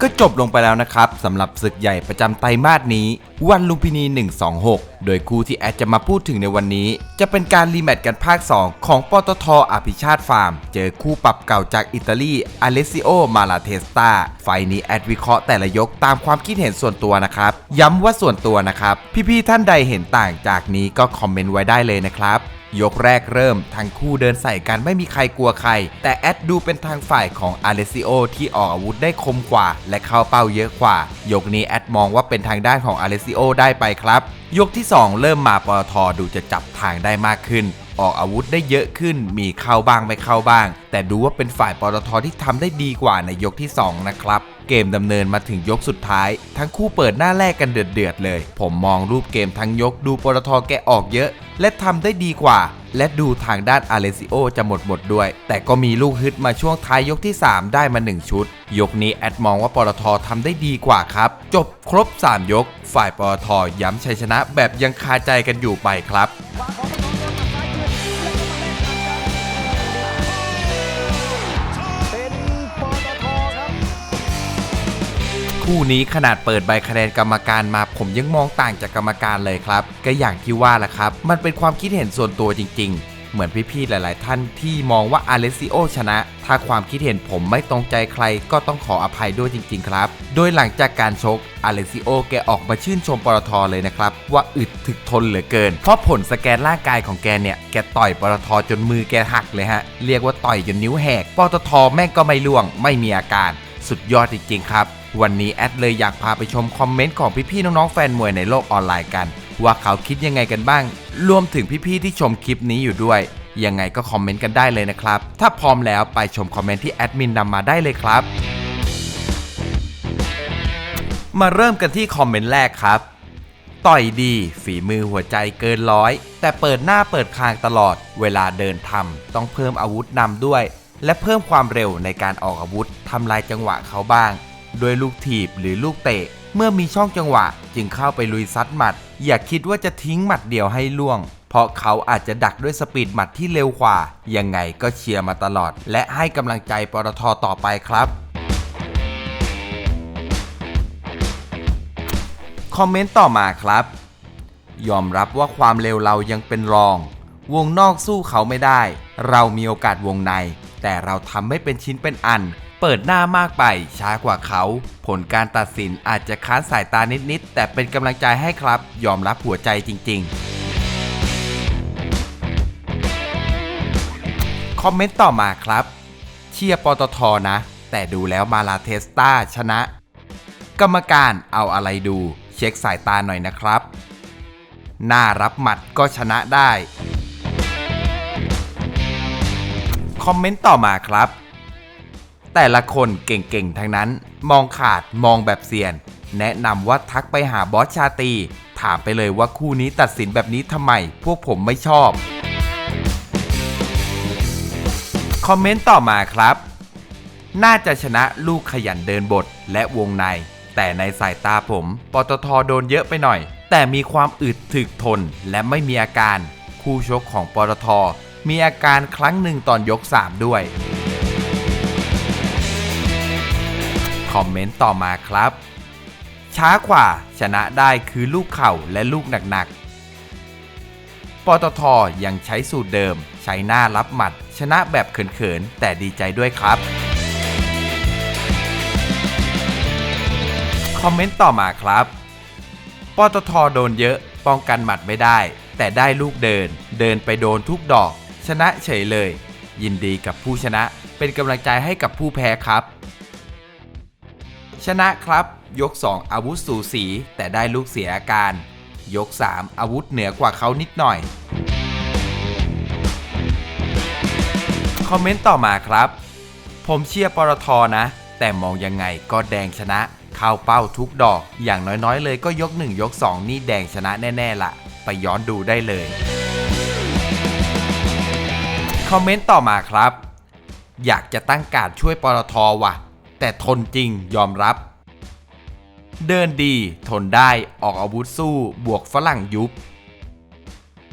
ก็จบลงไปแล้วนะครับสำหรับศึกใหญ่ประจำไตรมาสนี้ วันลุมพินี 126 โดยคู่ที่แอดจะมาพูดถึงในวันนี้ จะเป็นการรีแมตช์กันภาค 2 ของปตทอภิชาติฟาร์ม เจอคู่ปรับเก่าจากอิตาลีอเลซิโอมาลาเทสตาไฟล์นี้แอดวิเคราะห์แต่ละยกตามความคิดเห็นส่วนตัวนะครับ ย้ำว่าส่วนตัวนะครับ พี่ๆท่านใดเห็นต่างจากนี้ก็คอมเมนต์ไว้ได้เลยนะครับ ยกแรกเริ่มทั้งคู่เดินใส่กันไม่มีใครกลัวใคร แต่แอดดูเป็นทางฝ่ายของอาเลซิโอที่ออกอาวุธได้คมกว่า และเข้าเป้าเยอะกว่า ยกนี้แอดมองว่าเป็นทางด้านของอาเลซิโอได้ไปครับ ยกที่ 2 เริ่มมาปตทอดูจะจับทางได้มากขึ้น ออกอาวุธได้เยอะขึ้น มีเข้าบ้างไม่เข้าบ้าง แต่ดูว่าเป็นฝ่ายปตทที่ทำได้ดีกว่าในยกที่ 2 นะครับ เกมดำเนินมาถึงยกสุดท้าย ทั้งคู่เปิดหน้าแรกกันเดือดๆเลย ผมมองรูปเกมทั้งยกดูปตทแกออกเยอะ และทำได้ดีกว่า และดูทางด้านอาเลซิโอจะหมดหมดด้วย แต่ก็มีลูกฮึดมาช่วงท้ายยกที่ 3 ได้มา 1 ชุด ยกนี้แอดมองว่าปตททำได้ดีกว่าครับ จบครบ 3 ยก ฝ่ายปตทย้ำชัยชนะแบบยังคาใจกันอยู่ไปครับ คู่นี้ขนาดเปิดใบคะแนนกรรมการมา ผมยังมองต่างจากกรรมการเลยครับ ก็อย่างที่ว่าแหละครับ มันเป็นความคิดเห็นส่วนตัวจริง ๆเหมือนพี่ๆ หลายๆ ท่านที่มองว่าอาเลซิโอชนะ ถ้าความคิดเห็นผมไม่ตรงใจใครก็ต้องขออภัยด้วยจริง ๆ ครับ โดยหลังจากการชกอาเลซิโอแกออกมาชื่นชมปตทเลยนะครับ ว่าอึดถึกทนเหลือเกิน เพราะผลสแกนร่างกายของแกเนี่ย แกต่อยปตทจนมือแกหักเลยฮะ เรียกว่าต่อยจนนิ้วแหกปตทแม่งก็ไม่ล่วง ไม่มีอาการ สุดยอดจริง ๆ ครับ วันนี้แอดเลยอยากพาไปชมคอมเมนต์ของพี่ๆน้องๆแฟนมวยในโลกออนไลน์กัน ว่าเขาคิดยังไงกันบ้าง รวมถึงพี่ๆที่ชมคลิปนี้อยู่ด้วย ยังไงก็คอมเมนต์กันได้เลยนะครับ ถ้าพร้อมแล้วไปชมคอมเมนต์ที่แอดมินนำมาได้เลยครับ มาเริ่มกันที่คอมเมนต์แรกครับ ต่อยดี ฝีมือหัวใจเกินร้อย แต่เปิดหน้าเปิดคางตลอด เวลาเดินทำต้องเพิ่มอาวุธนำด้วย และเพิ่มความเร็วในการออกอาวุธทำลายจังหวะเขาบ้าง ด้วยลูกถีบหรือลูกเตะ เมื่อมีช่องจังหวะ จึงเข้าไปลุยซัดหมัด อย่าคิดว่าจะทิ้งหมัดเดียวให้ล่วง เพราะเขาอาจจะดักด้วยสปีดหมัดที่เร็วกว่า ยังไงก็เชียร์มาตลอด และให้กำลังใจปตทต่อไปครับคอมเมนต์ต่อมาครับ ยอมรับว่าความเร็วเรายังเป็นรอง วงนอกสู้เขาไม่ได้ เรามีโอกาสวงใน แต่เราทำไม่เป็นชิ้นเป็นอัน เปิดหน้ามากไป ช้ากว่าเขา ผลการตัดสินอาจจะค้านสายตานิดๆ แต่เป็นกำลังใจให้ครับ ยอมรับหัวใจจริง ๆ คอมเมนต์ต่อมาครับ เชียร์ปตทนะ แต่ดูแล้วมาลาเทสตาชนะ กรรมการเอาอะไรดู เช็คสายตาหน่อยนะครับ หน้ารับหมัดก็ชนะได้ คอมเมนต์ต่อมาครับ แต่ละคนเก่งๆ ทั้งนั้น มองขาดมองแบบเซียน แนะนำว่าทักไปหาบอสชาตี ถามไปเลยว่าคู่นี้ตัดสินแบบนี้ทำไม พวกผมไม่ชอบ คอมเมนต์ต่อมาครับ น่าจะชนะลูกขยันเดินบทและวงใน แต่ในสายตาผม ปตทโดนเยอะไปหน่อย แต่มีความอึดถึกทนและไม่มีอาการ คู่ชกของปตทมีอาการครั้งหนึ่งตอนยก 3 ด้วย คอมเมนต์ต่อมาครับ ช้ากว่าชนะได้คือลูกเข่าและลูกหนักๆ ปตทยังใช้สูตรเดิม ใช้หน้ารับหมัด ชนะแบบเขินๆ แต่ดีใจด้วยครับ คอมเมนต์ต่อมาครับ ปตทโดนเยอะ ป้องกันหมัดไม่ได้ แต่ได้ลูกเดิน เดินไปโดนทุกดอก ชนะเฉยเลย ยินดีกับผู้ชนะ เป็นกำลังใจให้กับผู้แพ้ครับ ชนะครับ ยก 2 อาวุธสูสี แต่ได้ลูกเสียอาการ ยก 3 อาวุธเหนือกว่าเขานิดหน่อย คอมเมนต์ต่อมาครับ ผมเชียร์ปตทนะ แต่มองยังไงก็แดงชนะ เข้าเป้าทุกดอก อย่างน้อยๆ เลยก็ยก 1 ยก 2 นี่แดงชนะแน่ๆละไปย้อนดูได้เลย คอมเมนต์ต่อมาครับ อยากจะตั้งการช่วยปตทว่ะ แต่ทนจริงยอมรับ เดินดีทนได้ออกอาวุธสู้บวกฝรั่งยุบ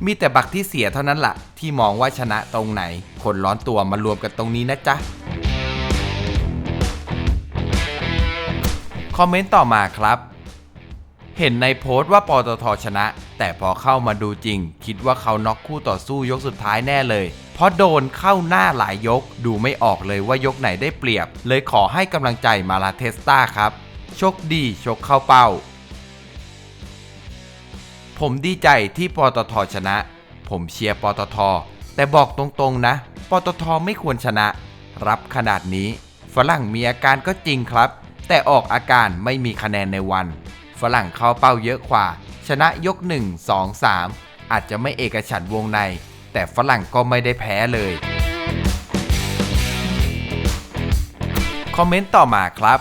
มีแต่บักที่เสียเท่านั้นละ่ะ ที่มองว่าชนะตรงไหน คนร้อนตัวมารวมกันตรงนี้นะจ๊ะ คอมเมนต์ต่อมาครับ เห็นในโพสต์ว่าปตทชนะ แต่พอเข้ามาดูจริง คิดว่าเขาน็อกคู่ต่อสู้ยกสุดท้ายแน่เลย เพราะโดนเข้าหน้าหลายยก ดูไม่ออกเลยว่ายกไหนได้เปรียบ เลยขอให้กำลังใจมาลาเทสตาครับโชคดีชกเข้าเป้า ผมดีใจที่ปตทชนะ ผมเชียร์ปตท แต่บอกตรงๆนะ ปตทไม่ควรชนะ รับขนาดนี้ ฝรั่งมีอาการก็จริงครับ แต่ออกอาการไม่มีคะแนนในวัน ฝรั่งเข้าเป้าเยอะกว่า ชนะยก 1 2 3 อาจจะไม่เอกฉันวงใน แต่ฝรั่งก็ไม่ได้แพ้เลย คอมเมนต์ต่อมาครับ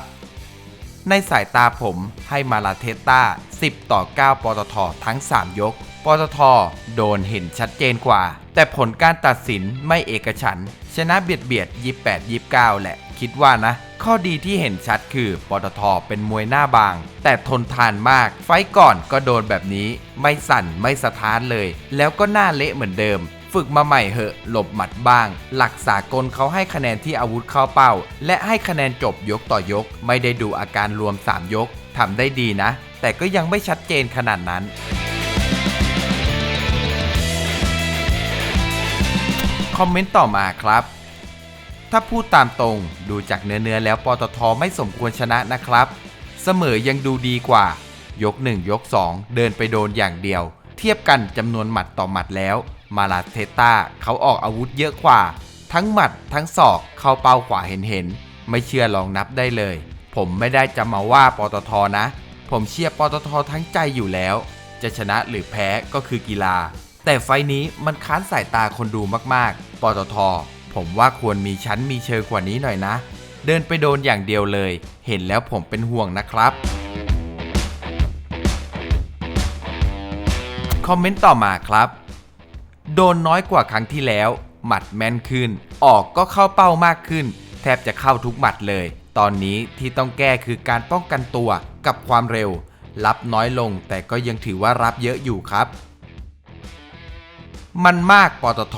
ในสายตาผมให้มาลาเทสตา10 ต่อ 9 ปตททั้ง 3 ยก ปตท โดนเห็นชัดเจนกว่า แต่ผลการตัดสินไม่เอกฉัน ชนะเบียดเบียด 28 29 แหละ คิดว่านะ ข้อดีที่เห็นชัดคือปตทเป็นมวยหน้าบาง แต่ทนทานมาก ไฟก่อนก็โดนแบบนี้ ไม่สั่นไม่สะท้านเลย แล้วก็หน้าเละเหมือนเดิม ฝึกมาใหม่เหอะหลบหมัดบ้าง หลักสากลเขาให้คะแนนที่อาวุธเข้าเป้า และให้คะแนนจบยกต่อยก ไม่ได้ดูอาการรวม 3 ยกทำได้ดีนะ แต่ก็ยังไม่ชัดเจนขนาดนั้นคอมเมนต์ต่อมาครับ ถ้าพูดตามตรง ดูจากเนื้อเนื้อแล้วปตทไม่สมควรชนะนะครับ เสมอยังดูดีกว่า ยก 1 ยก 2 เดินไปโดนอย่างเดียว เทียบกันจำนวนหมัดต่อหมัดแล้ว มาลาเทต้าเขาออกอาวุธเยอะกว่า ทั้งหมัดทั้งศอกเข้าเป้าขวาเห็นเห็นไม่เชื่อลองนับได้เลย ผมไม่ได้จะมาว่าปตทนะ ผมเชียร์ปตททั้งใจอยู่แล้ว จะชนะหรือแพ้ก็คือกีฬา แต่ไฟนี้มันค้านสายตาคนดูมากๆ ปตท ผมว่าควรมีชั้นมีเชิงกว่านี้หน่อยนะ เดินไปโดนอย่างเดียวเลย เห็นแล้วผมเป็นห่วงนะครับ คอมเมนต์ต่อมาครับ โดนน้อยกว่าครั้งที่แล้ว หมัดแม่นขึ้น ออกก็เข้าเป้ามากขึ้น แทบจะเข้าทุกหมัดเลย ตอนนี้ที่ต้องแก้คือการป้องกันตัวกับความเร็ว รับน้อยลงแต่ก็ยังถือว่ารับเยอะอยู่ครับ มันมากปตท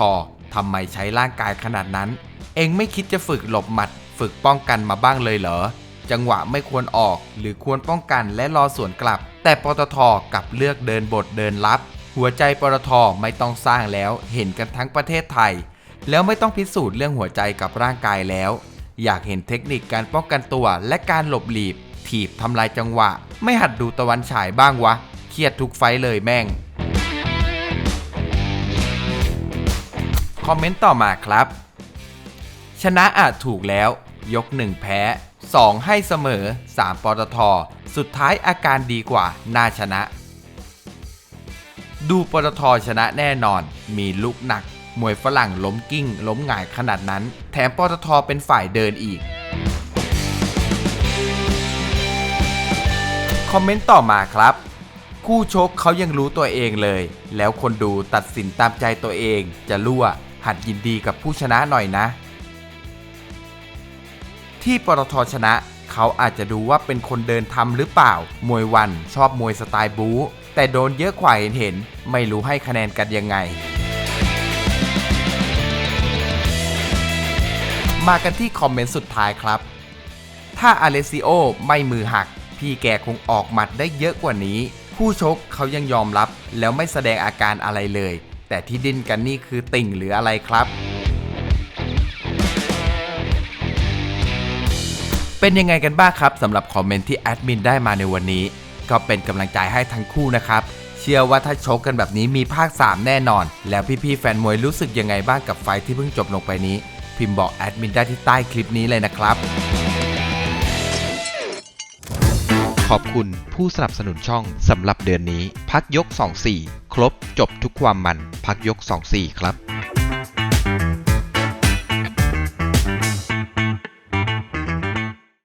ทำไมใช้ร่างกายขนาดนั้น เองไม่คิดจะฝึกหลบหมัด ฝึกป้องกันมาบ้างเลยเหรอ จังหวะไม่ควรออก หรือควรป้องกันและรอสวนกลับ แต่ปตทกลับเลือกเดินบทเดินรับ หัวใจปตทไม่ต้องสร้างแล้ว เห็นกันทั้งประเทศไทย แล้วไม่ต้องพิสูจน์เรื่องหัวใจกับร่างกายแล้ว อยากเห็นเทคนิคการป้องกันตัวและการหลบหลีบถีบทำลายจังหวะ ไม่หัดดูตะวันฉายบ้างวะ เครียดทุกไฟเลยแม่ง คอมเมนต์ต่อมาครับ ชนะอาจถูกแล้ว ยก 1 แพ้ 2 ให้เสมอ 3ปตท สุดท้ายอาการดีกว่า น่าชนะ ดูปตทชนะแน่นอน มีลูกหนัก มวยฝรั่งล้มกิ้ง ล้มหงายขนาดนั้น แถมปตทเป็นฝ่ายเดินอีก คอมเมนต์ต่อมาครับ คู่ชกเขายังรู้ตัวเองเลย แล้วคนดูตัดสินตามใจตัวเองจะรั่ว หัดยินดีกับผู้ชนะหน่อยนะ ที่ปตทชนะ เขาอาจจะดูว่าเป็นคนเดินทำหรือเปล่า มวยวันชอบมวยสไตล์บู๊แต่โดนเยอะกว่าเห็นเห็นๆไม่รู้ให้คะแนนกันยังไง มากันที่คอมเมนต์สุดท้ายครับ ถ้าอาเลซิโอไม่มือหัก พี่แกคงออกหมัดได้เยอะกว่านี้ ผู้ชกเขายังยอมรับแล้วไม่แสดงอาการอะไรเลย แต่ที่ดิ้นกันนี่คือติ่งหรืออะไรครับ เป็นยังไงกันบ้างครับสำหรับคอมเมนต์ที่แอดมินได้มาในวันนี้ ก็เป็นกำลังใจให้ทั้งคู่นะครับ เชื่อว่าถ้าชกกันแบบนี้มีภาค 3 แน่นอน แล้วพี่ๆแฟนมวยรู้สึกยังไงบ้างกับไฟที่เพิ่งจบลงไปนี้ พิมพ์บอกแอดมินได้ที่ใต้คลิปนี้เลยนะครับขอบคุณผู้สนับสนุนช่องสำหรับเดือนนี้ พักยก 24 ครบจบทุกความมันพักยก 24 ครับ